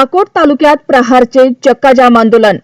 अकोट तालुक्यात प्रहारचे चक्काजाम आंदोलन.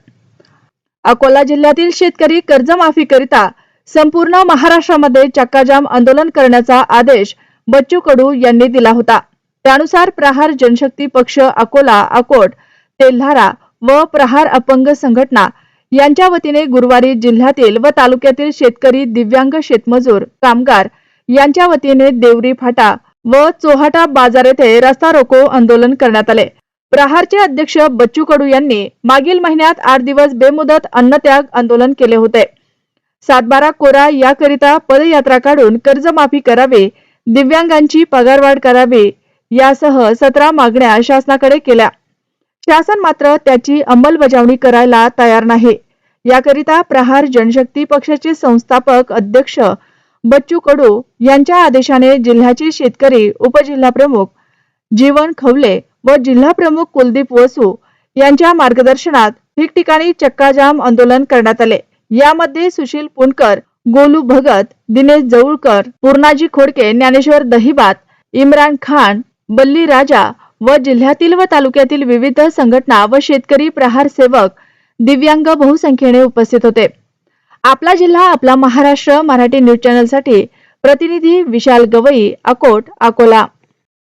अकोला जिल्ह्यातील शेतकरी कर्जमाफीकरिता संपूर्ण महाराष्ट्रामध्ये चक्काजाम आंदोलन करण्याचा आदेश बच्चू कडू यांनी दिला होता. त्यानुसार प्रहार जनशक्ती पक्ष अकोला अकोट तेल्हारा व प्रहार अपंग संघटना यांच्या वतीने गुरुवारी जिल्ह्यातील व तालुक्यातील शेतकरी दिव्यांग शेतमजूर कामगार यांच्या वतीने देवरी फाटा व चोहाटा बाजार येथे रस्ता रोको आंदोलन करण्यात आले. प्रहारचे अध्यक्ष बच्चू कडू यांनी मागील महिन्यात आठ दिवस बेमुदत अन्नत्याग आंदोलन केले होते. सातबारा कोरा याकरिता पदयात्रा काढून कर्जमाफी करावी दिव्यांगांची पगारवाढ करावी यासह सतरा मागण्या शासनाकडे केल्या. शासन मात्र त्याची अंमलबजावणी करायला तयार नाही. याकरिता प्रहार जनशक्ती पक्षाचे संस्थापक अध्यक्ष बच्चू कडू यांच्या आदेशाने जिल्ह्याचे शेतकरी उपजिल्हाप्रमुख जीवन खवले व जिल्हा प्रमुख कुलदीप वसू यांच्या मार्गदर्शनात ठिकठिकाणी चक्काजाम आंदोलन करण्यात आले. यामध्ये सुशील पुणकर गोलू भगत दिनेश जवळकर पूर्णाजी खोडके ज्ञानेश्वर दहिबात इम्रान खान बल्ली राजा व जिल्ह्यातील व तालुक्यातील विविध संघटना व शेतकरी प्रहार सेवक दिव्यांग बहुसंख्येने उपस्थित होते. आपला जिल्हा आपला महाराष्ट्र मराठी न्यूज चॅनलसाठी प्रतिनिधी विशाल गवई अकोट अकोला.